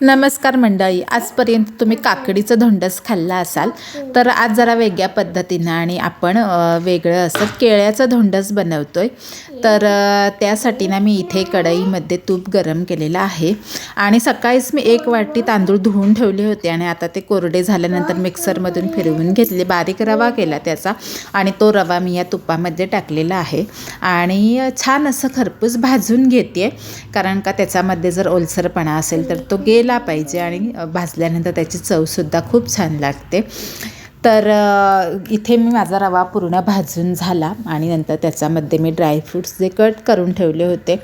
नमस्कार मंडळी आजपर्यंत तुम्ही काकडीचं धोंडस खाल्ला असाल तर आज जरा वेगळ्या पद्धतीनं आणि आपण वेगळं असं केळ्याचं धोंडस बनवतो आहे तर त्यासाठी ना मी इथे कढईमध्ये तूप गरम केलेलं आहे आणि सकाळीच मी एक वाटी तांदूळ धुवून ठेवले होते आणि आता ते कोरडे झाल्यानंतर मिक्सरमधून फिरवून घेतले. बारीक रवा केला त्याचा आणि तो रवा मी या तुपामध्ये टाकलेला आहे. आणि छान असं खरपूस भाजून घेते कारण का त्याच्यामध्ये जर ओलसरपणा असेल तर तो गेल पाहिजे आणि भाजल्यानंतर त्याची चवसुद्धा खूप छान लागते. तर इथे मी माझा रवा पूर्ण भाजून झाला आणि नंतर त्याच्यामध्ये मी ड्रायफ्रूट्स जे कट करून ठेवले होते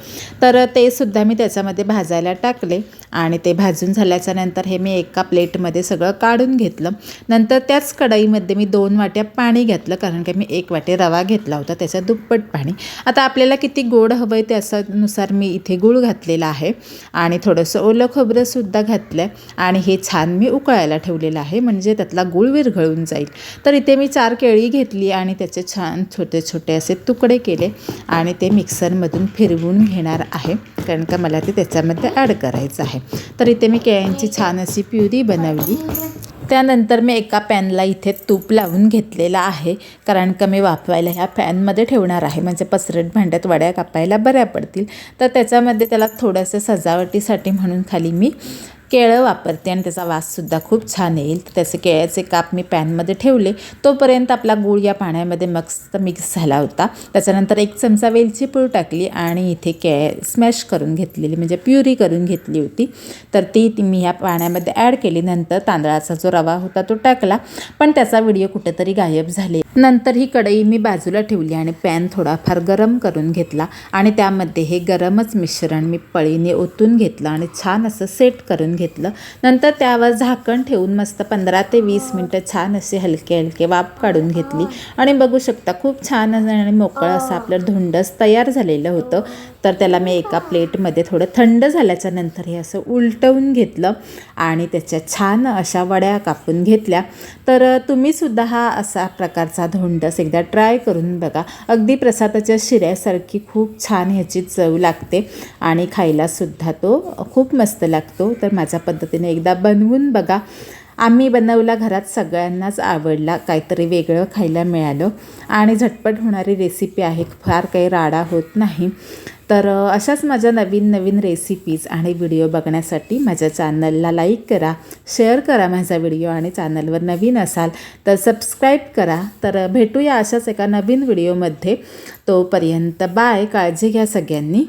तर ते सुद्धा मी त्याच्यामध्ये भाजायला टाकले आणि ते भाजून झाल्याच्यानंतर हे मी एका प्लेटमध्ये सगळं काढून घेतलं. नंतर त्याच कढईमध्ये मी दोन वाट्या पाणी घेतलं कारण की मी एक वाटे रवा घेतला होता त्याचं दुप्पट पाणी. आता आपल्याला किती गोड हवं आहे त्याच्यानुसार मी इथे गूळ घातलेला आहे आणि थोडंसं ओलं खोबरंसुद्धा घातलं आहे आणि हे छान मी उकळायला ठेवलेलं आहे म्हणजे त्यातला गूळ विरघळून जाईल. तर इथे मी चार केळी घेतली आणि त्याचे छान छोटे छोटे असे तुकडे केले आणि ते मिक्सरमधून फिरवून घेणार आहे. कारण का मला ते त्याच्यामध्ये ॲड करायचं आहे. तर इथे मी केळ्यांची छान अशी प्युरी बनवली. त्यानंतर मी एका पॅनला इथे तूप लावून घेतलेला आहे. कारण का मी वाफवायला ह्या पॅनमध्ये ठेवणार आहे. म्हणजे पसरट भांड्यात वड्या कापायला बऱ्या पडतील. तर त्याच्यामध्ये त्याला थोडंसं सजावटीसाठी म्हणून खाली मी केळं वापरते आणि त्याचा वाससुद्धा खूप छान येईल. तर त्याचे केळ्याचे काप मी पॅनमध्ये ठेवले. तोपर्यंत आपला गूळ या पाण्यामध्ये मस्त मिक्स झाला होता. त्याच्यानंतर एक चमचा वेलची पूळ टाकली आणि इथे केळ स्मॅश करून घेतलेली म्हणजे प्युरी करून घेतली होती. तर ती ती मी ह्या पाण्यामध्ये ॲड केली. नंतर तांदळाचा जो रवा होता तो टाकला. पण त्याचा व्हिडिओ कुठेतरी गायब झाले. नंतर ही कढई मी बाजूला ठेवली आणि पॅन थोडाफार गरम करून घेतला आणि त्यामध्ये हे गरमच मिश्रण मी पळीने ओतून घेतलं आणि छान असं सेट करून घेतलं. नंतर त्यावर झाकण ठेवून मस्त पंधरा ते वीस मिनटं छान असे हलके हलके वाफ काढून घेतली. आणि बघू शकता खूप छान आणि मोकळं असं आपलं धुंडस तयार झालेलं होतं. तर त्याला मी एका प्लेटमध्ये थोडं थंड झाल्याच्यानंतर हे असं उलटवून घेतलं आणि त्याच्या छान अशा वड्या कापून घेतल्या. तर तुम्हीसुद्धा हा असा प्रकारचा धोंडस एकदा ट्राय करून बघा. अगदी प्रसादाच्या शिऱ्यासारखी खूप छान ह्याची चव लागते आणि खायलासुद्धा तो खूप मस्त लागतो. तर माझ्या पद्धतीने एकदा बनवून बघा. आम्ही बनवला घरात सगळ्यांनाच आवडला. काहीतरी वेगळं खायला मिळालं. आणि झटपट होणारी रेसिपी आहे. फार काही राडा होत नाही. तर अशाच माझ्या नवीन नवीन रेसिपीज आणि व्हिडिओ बघण्यासाठी माझ्या चॅनलला लाईक करा. शेअर करा माझा व्हिडिओ आणि चॅनलवर नवीन असाल तर सबस्क्राईब करा. तर भेटूया अशाच एका नवीन व्हिडिओमध्ये तोपर्यंत बाय काळजी घ्या सगळ्यांनी.